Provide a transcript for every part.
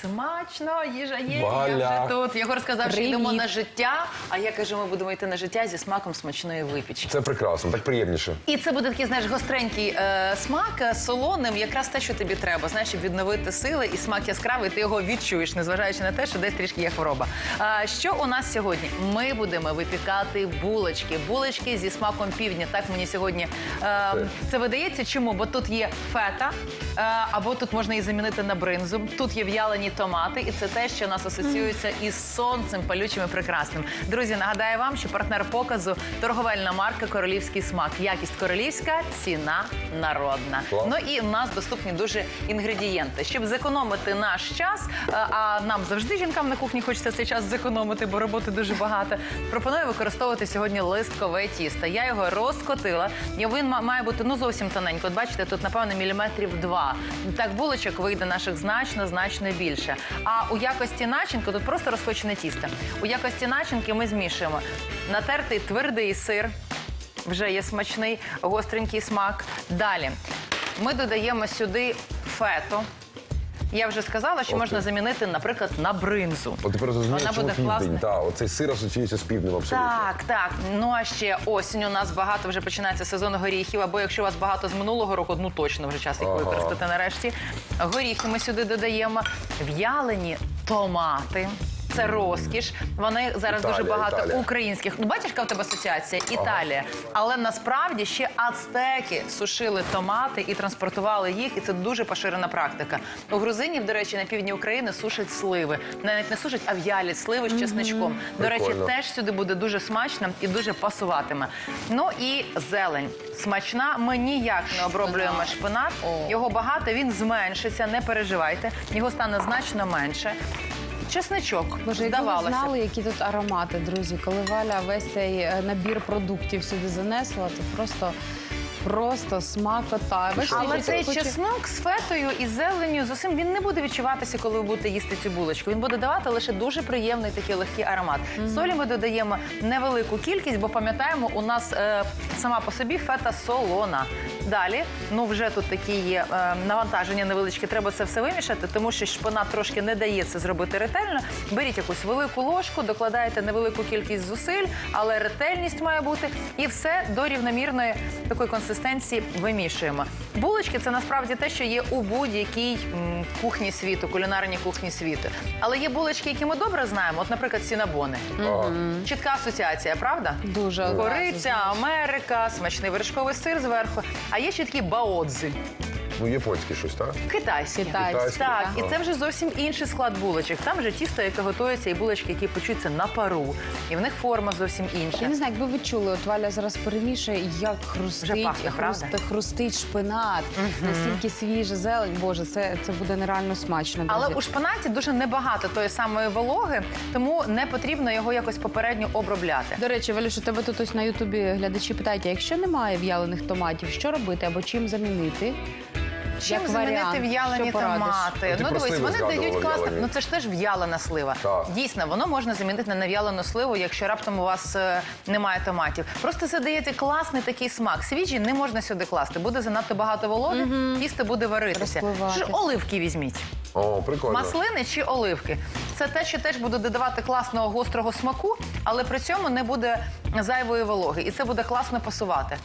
Смачно, їжа є. Я вже тут. Єгор сказав, що Привіт. йдемо на життя. А я кажу, ми будемо йти на життя зі смаком смачної випічки. Це прекрасно, так приємніше. І це буде такий, знаєш, гостренький е, смак е, солоним, якраз те, що тобі треба, знаєш, щоб відновити сили і смак яскравий, ти його відчуєш, незважаючи на те, що десь трішки є хвороба. А, що у нас сьогодні? Ми будемо випікати булочки, булочки зі смаком півдня. Так мені сьогодні е, це видається. Чому? Бо тут є фета, е, або тут можна її замінити на бринзу. Тут є в'ялені томати, і це те, що у нас асоціюється із сонцем, палючим і прекрасним. Друзі, нагадаю вам, що партнер показу торговельна марка Королівський смак. Якість королівська, ціна народна. Ну і в нас доступні дуже інгредієнти. Щоб зекономити наш час, е, а нам завжди жінкам на кухні хочеться цей час зекономити, бо роботи дуже багато. Пропоную використовувати сьогодні листкове тісто. Я його розкотила. Він має бути ну зовсім тоненько. От бачите, тут напевно міліметрів два. Так булочок вийде наших значно, значно більше. А у якості начинки тут просто розкочене тісто. У якості начинки ми змішуємо натертий твердий сир. Вже є смачний гостренький смак. Далі ми додаємо сюди фету. Я вже сказала, що можна замінити, наприклад, на бринзу. От тепер розумієш, Вона чому буде південь. класна. Так, оцей сир асоціюється з півднем абсолютно. Так, так. Ну а ще осінь у нас багато вже починається сезон горіхів. Або якщо у вас багато з минулого року, ну точно вже час їх Ага. використати нарешті. Горіхи ми сюди додаємо. В'ялені томати. Це розкіш. Вони зараз Італія, дуже багато Італія. українських. Ну бачиш, яка в тебе асоціація? Італія. Але насправді ще ацтеки сушили томати і транспортували їх, і це дуже поширена практика. У грузинів, до речі, на півдні України сушать сливи. Навіть не сушать, а в'ялять сливи з чесничком. До речі, Прикольно. теж сюди буде дуже смачно і дуже пасуватиме. Ну і зелень. Смачна. Ми ніяк не оброблюємо шпинат. Його багато, він зменшиться, не переживайте. Його стане значно менше. Чесничок, Боже, якби ви здавалося. знали, які тут аромати, друзі. Коли Валя весь цей е, набір продуктів сюди занесла, то просто, просто смакота. Бачите, Але я цей хочу- чеснок з фетою і зеленню з усім він не буде відчуватися, коли ви будете їсти цю булочку. Він буде давати лише дуже приємний такий легкий аромат. Солі ми додаємо невелику кількість, бо пам'ятаємо, у нас е, сама по собі фета солона. Далі, ну вже тут такі є е, навантаження невеличкі. Треба це все вимішати, тому що шпинат трошки не дає це зробити ретельно. Беріть якусь велику ложку, докладаєте невелику кількість зусиль, але ретельність має бути. І все до рівномірної такої консистенції вимішуємо. Булочки це насправді те, що є у будь-якій кухні світу, кулінарній кухні світу. Але є булочки, які ми добре знаємо. От, наприклад, сінабони. Чітка асоціація, правда? Дуже Кориця, Америка, смачний вершковий сир зверху. А є ще такі баодзи. Ну, японське щось, так? Китайські. Китайські, Так, і це вже зовсім інший склад булочок. Там вже тісто, яке готується, і булочки, які печуться на пару. І в них форма зовсім інша. Я не знаю, якби ви чули, от Валя зараз перемішує, як хрустить, пахне, хруст, правда? хрустить шпинат, наскільки свіжа зелень. Боже, це, це буде нереально смачно. Але у шпинаті дуже небагато тої самої вологи, тому не потрібно його якось попередньо обробляти. До речі, Валюш, у тебе тут ось на Ютубі глядачі питають, а якщо немає в'ялених томатів, що робити або чим замінити? Чим Як замінити варіант, в'ялені що порадиш? томати? Ну, ти Ну про дивись, сливи вони згадувала дають класно. в'ялені. Ну це ж теж в'ялена слива. Так. Дійсно, воно можна замінити на нев'ялену сливу, якщо раптом у вас е, немає томатів. Просто це даєте класний такий смак. Свіжі не можна сюди класти. Буде занадто багато вологи, тісто буде варитися. Розпливатись. Ж, оливки візьміть. О, прикольно. Маслини чи оливки. Це те, що теж буде додавати класного гострого смаку, але при цьому не буде зайвої вологи. І це буде класно пасувати.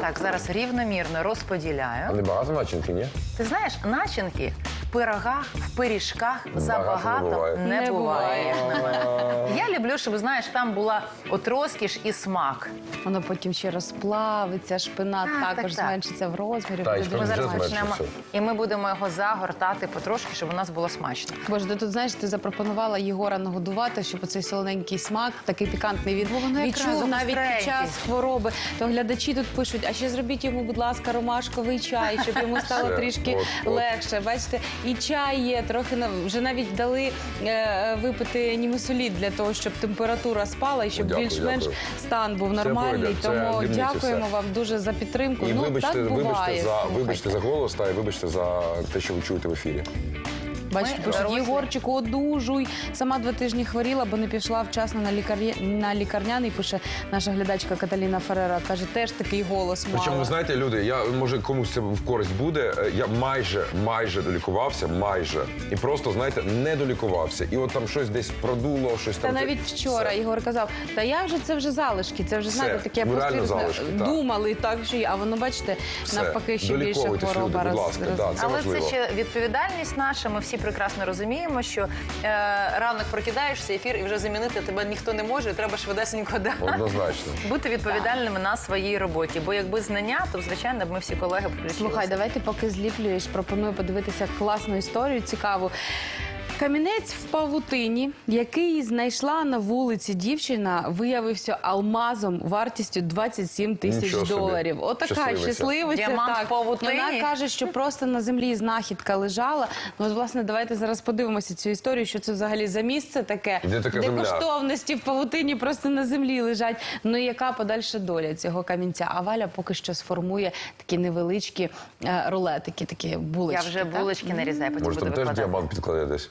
Так, зараз рівномірно розподіляю. не багато начинки, ні? Ти знаєш, начинки в пирогах, в пиріжках забагато не буває. не, Не буває. буває. Я люблю, щоб знаєш, там була от розкіш і смак. Воно потім ще розплавиться, шпинат Так, також так, так. зменшиться в розмірі. Так, і буде Ми дуже зараз смачно. почнемо, і ми будемо його загортати потрошки, щоб у нас було смачно. Боже, ти тут знаєш, ти запропонувала Єгора нагодувати, щоб оцей солоненький смак, такий пікантний він воно якраз відчув навіть під гостренький. час хвороби. То глядачі тут пишуть, а ще зробіть йому, будь ласка, ромашковий чай, щоб йому стало Все, трішки от, от. легше. Бачите, і чай є, трохи на- вже навіть дали е, випити німесолід для того, щоб температура спала і щоб Дякую, більш-менш дякую. стан був нормальний. це Тому дякуємо все. вам дуже за підтримку. І ну вибачте, так буває. вибачте, за, слухайте. вибачте за голос та і вибачте за те, що ви чуєте в ефірі. Бачите, пишуть. Єгорчику, одужуй. Сама два тижні хворіла, бо не пішла вчасно на, лікар'я... на лікарняний, пише наша глядачка Каталіна Ферера. Каже, теж такий голос мала. Причому, знаєте, люди, я може комусь це в користь буде. е, Я майже майже долікувався, майже і просто знаєте, не долікувався. І от там щось десь продуло, щось Та там. навіть вчора Все. Ігор казав, та як же це вже залишки? Це вже знаєте, таке Ну, реально просто думали, так що а воно бачите, Все. навпаки, ще більше хвороба люди, будь роз- ласка, роз- да, це Але важливо. це ще відповідальність наша. Ми всі прекрасно розуміємо, що е, ранок прокидаєшся, ефір і вже замінити тебе ніхто не може. і Треба швидесенько да. Однозначно. бути відповідальними на своїй роботі. Бо якби знання, то звичайно б ми всі колеги включилися. Слухай, давайте поки зліплюєш, пропоную подивитися класну історію, цікаву. Камінець в павутині, який знайшла на вулиці дівчина, виявився алмазом вартістю 27 тисяч Нічого собі. доларів. Отака Щасливиця. щасливиця. Діамант так. в павутині? Вона каже, що просто на землі знахідка лежала. Ну, от, власне, давайте зараз подивимося цю історію, що це взагалі за місце таке, Де така де земля? коштовності в павутині просто на землі лежать. Ну і яка подальша доля цього камінця? А Валя поки що сформує такі невеличкі е, рулетики, такі булочки. Я вже так? булочки нарізаю, потім Може, буду там теж викладати. діамант підкладе десь.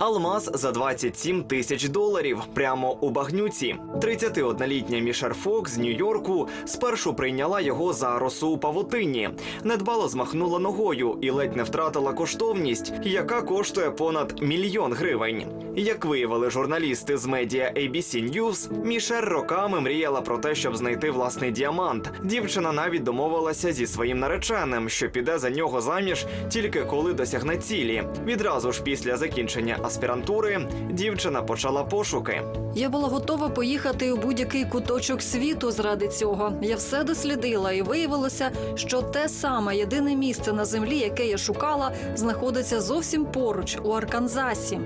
Алмаз за 27 тисяч доларів прямо у багнюці. 31-літня Мішер Фокс з Нью-Йорку спершу прийняла його за росу у павутині, недбало змахнула ногою і ледь не втратила коштовність, яка коштує понад мільйон гривень. Як виявили журналісти з медіа ABC News, Мішер роками мріяла про те, щоб знайти власний діамант. Дівчина навіть домовилася зі своїм нареченим, що піде за нього заміж тільки коли досягне цілі. Відразу ж після закінчення аспірантури дівчина почала пошуки. Я була готова поїхати у будь-який куточок світу заради цього. Я все дослідила і виявилося, що те саме єдине місце на землі, яке я шукала, знаходиться зовсім поруч у Арканзасі.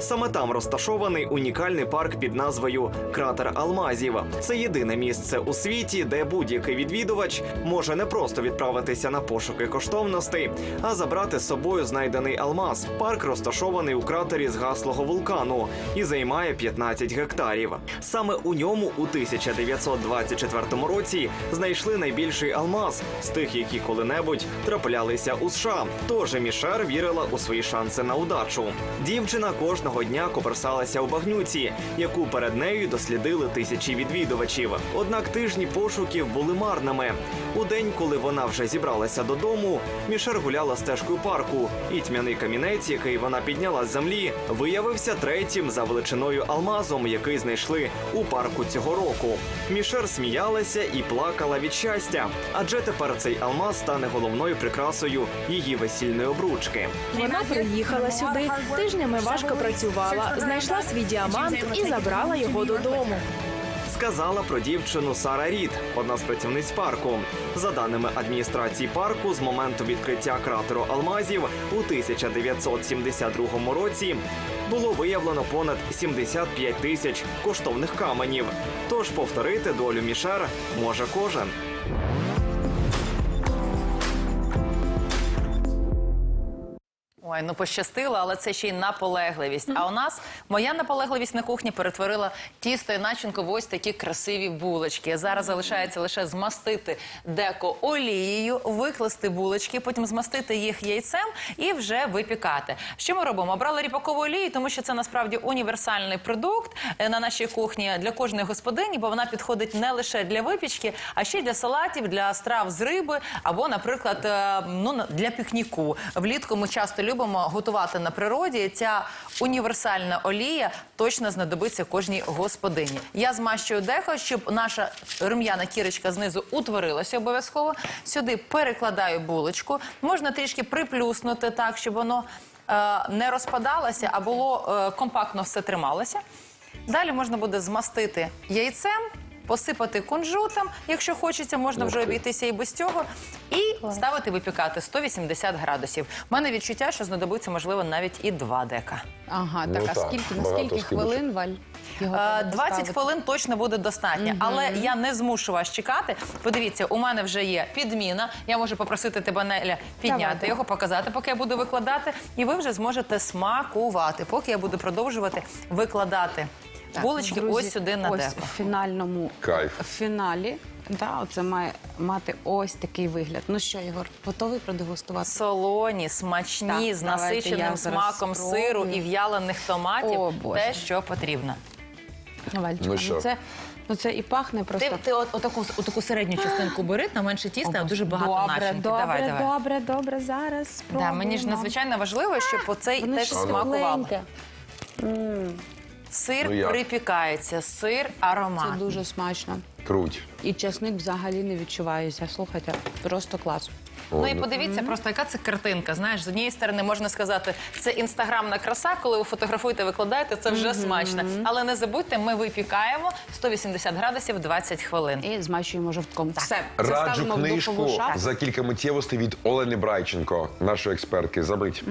Саме там розташований унікальний парк під назвою Кратер Алмазів. Це єдине місце у світі, де будь-який відвідувач може не просто відправитися на пошуки коштовностей, а забрати з собою знайдений алмаз. Парк розташований у кратері згаслого вулкану і займає 15 гектарів. Саме у ньому у 1924 році знайшли найбільший алмаз з тих, які коли-небудь траплялися у США. Тож Мішер вірила у свої шанси на удачу. Дівчина кожного дня коперсалася у багнюці, яку перед нею дослідили тисячі відвідувачів. Однак тижні пошуків були марними. У день, коли вона вже зібралася додому, Мішер гуляла стежкою парку, і тьмяний камінець, який вона підняла з землі, виявився третім за величиною алмазом, який знайшли у парку цього року. Мішер сміялася і плакала від щастя, адже тепер цей алмаз стане головною прикрасою її весільної обручки. Вона приїхала сюди, тижнями важко працювала, знайшла свій діамант і забрала його додому. Сказала про дівчину Сара Рід, одна з працівниць парку. За даними адміністрації парку, з моменту відкриття кратеру алмазів у 1972 році було виявлено понад 75 тисяч коштовних каменів. Тож повторити долю Мішер може кожен. Ой, ну пощастило, але це ще й наполегливість. А у нас моя наполегливість на кухні перетворила тісто і начинку в ось такі красиві булочки. Зараз залишається лише змастити деко олією, викласти булочки, потім змастити їх яйцем і вже випікати. Що ми робимо? Брали ріпакову олію, тому що це насправді універсальний продукт е, на нашій кухні для кожної господині, бо вона підходить не лише для випічки, а ще й для салатів, для страв з риби або, наприклад, е, ну для пікніку. Влітку ми часто любимо готувати на природі. Ця універсальна олія точно знадобиться кожній господині. Я змащую дехо, щоб наша рум'яна кірочка знизу утворилася обов'язково. Сюди перекладаю булочку. Можна трішки приплюснути так, щоб воно е, не розпадалося, а було е, компактно все трималося. Далі можна буде змастити яйцем, посипати кунжутом, якщо хочеться, можна вже обійтися і без цього, і ставити випікати 180 градусів. У мене відчуття, що знадобиться, можливо, навіть і два дека. Ага, Ну так, а так, скільки, на багато скільки скибочок. хвилин, Валь? Його Е, треба 20 поставити? хвилин точно буде достатньо, але я не змушу вас чекати. Подивіться, у мене вже є підміна. Я можу попросити тебе Неля підняти Давайте. його, показати, поки я буду викладати, і ви вже зможете смакувати, поки я буду продовжувати викладати булочки Друзі, ось сюди на ось деко. в фінальному Кайф. в фіналі. Да, оце має мати ось такий вигляд. Ну що, Ігор, готовий продегустувати? Солоні, смачні, Так, з давайте я насиченим зараз смаком спробую. сиру і в'ялених томатів. О, Боже. те, що потрібно. Вальчика, Ну що? це, ну це і пахне просто. Ти, ти от, отаку, отаку середню частинку бери, на менше тіста, а дуже багато добре, начинки. Добре, давай, давай. добре, добре, зараз Да, спробуємо. мені ж надзвичайно важливо, щоб оцей Воно теж ще смакувало. тепленьке. Сир Ну, як? припікається, сир Це аромат. дуже смачно. Круть. І часник взагалі не відчувається. Слухайте, просто клас. Ну і подивіться, просто яка це картинка. Знаєш, з однієї сторони можна сказати, це інстаграмна краса, коли ви фотографуєте, викладаєте, це вже смачно. Але не забудьте, ми випікаємо 180 градусів 20 хвилин. І змащуємо жовтком. Все, це Раджу ставимо в книжку духову шафу. за кілька миттєвостей від Олени Брайченко, нашої експертки. Забить.